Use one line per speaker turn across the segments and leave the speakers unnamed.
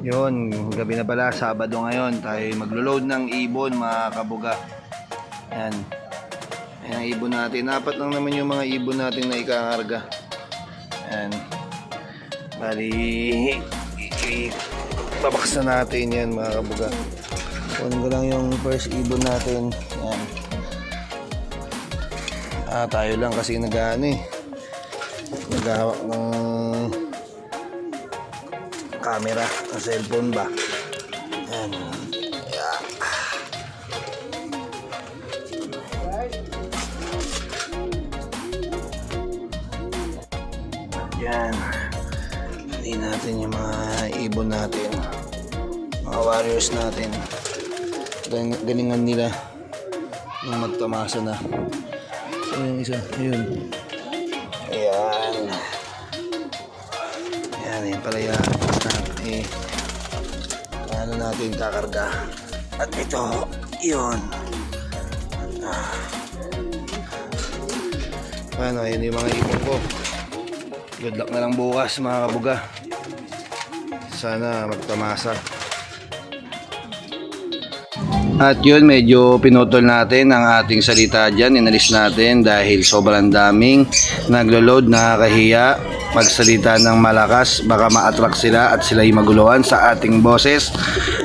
Yun, gabi na pala, Sabado ngayon. Tayo maglo-load ng ibon, mga kabuga. Yan. Yan ang ibon natin. Apat lang naman yung mga ibon natin na ikakarga. Yan. Bali, i- babaksan natin yan, mga kabuga. Kunin ko lang yung first ibon natin. Yan. Ah, tayo lang kasi nag-ano eh. Naghahawak ng camera ng cellphone ba. Yan. Yeah. Yan. Hindi natin yung mga ibon natin. Mga warriors natin. Galing- Galingan nila nung magtamasa na. So yung isa, ayun. Ayan. Ayan, yun pala yan. Eh, paano natin kakarga? At ito, yun. Ah. Paano, yun yung mga ibon ko. Good luck na lang bukas mga kabuga. Sana magtamasa. At yun, medyo pinutol natin ang ating salita dyan. Inalis natin dahil sobrang daming naglo-load, nakakahiya. Magsalita ng malakas, baka ma-attract sila at sila'y maguluhan sa ating boses.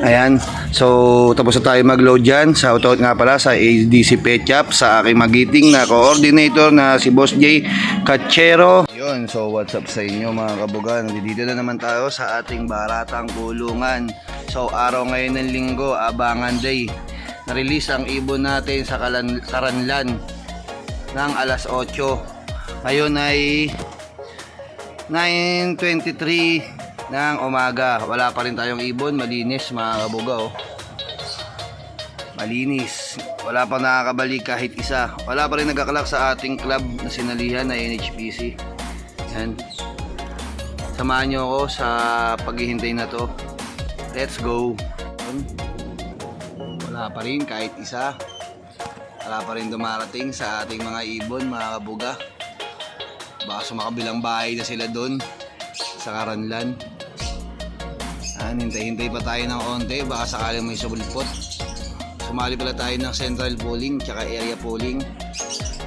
Ayan. So, tapos na tayo mag-load dyan. Shoutout nga pala sa ADC Petchap, sa aking magiting na coordinator na si Boss J Cachero. Yun, so what's up sa inyo mga kabuga? Nandito na naman tayo sa ating baratang kulungan. So, araw ngayon ng linggo, abangan day. Na-release ang ibon natin sa kalan, ng alas 8. Ngayon ay 9.23 ng umaga. Wala pa rin tayong ibon. Malinis mga kabuga oh. Malinis. Wala pa nakakabalik kahit isa. Wala pa rin nagkakalak sa ating club na sinalihan na NHPC. Yan. Samahan nyo ako sa paghihintay na to. Let's go. Wala pa rin kahit isa. Wala pa rin dumarating sa ating mga ibon, mga kabuga. Baka sumakabilang bahay na sila doon sa Karanlan. Ah, hintay-hintay pa tayo ng onte, baka sakaling may subulpot. Sumali pala tayo ng central polling tsaka area polling.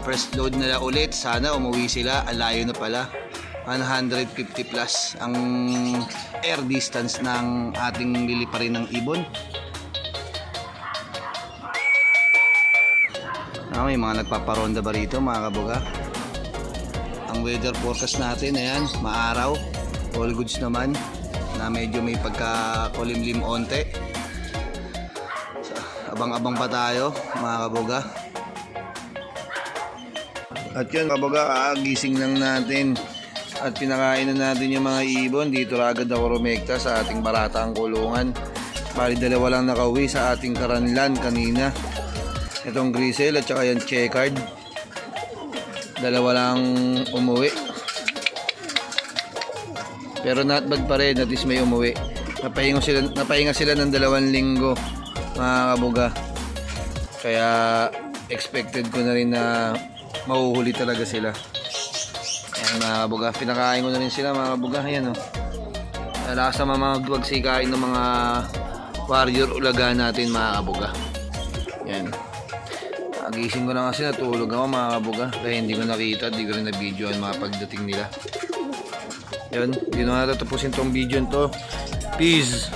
First load nila ulit, sana umuwi sila, ang layo na pala. 150 plus ang air distance ng ating liliparin ng ibon. Ah, may mga nagpaparonda ba rito mga kabuga? Ang weather forecast natin, ayan, maaraw. All goods naman na medyo may pagka-kulimlim onte. So, abang-abang pa tayo mga kabuga. At yun kabuga, gising lang natin. At pinakain na natin yung mga ibon. Dito agad ako rumekta sa ating baratang kulungan. Bali dalawa lang nakauwi sa ating karanlan kanina. Itong grisel at saka yung checkered. Dalawa lang umuwi. Pero not bad pa rin, at least may umuwi. Napahinga sila, napahinga sila ng dalawang linggo, mga kabuga. Kaya expected ko na rin na mahuhuli talaga sila. Ayan mga kabuga, pinakain ko na rin sila mga kabuga. Ayan o. Oh. Lasa mga sikain ng mga warrior ulaga natin mga kabuga. Ayan. Nagising ko na kasi natulog ako mga kabuga. Kaya hindi ko nakita, hindi ko rin na-video ang mga pagdating nila. Yun, hindi na natatapusin tong video to. Peace!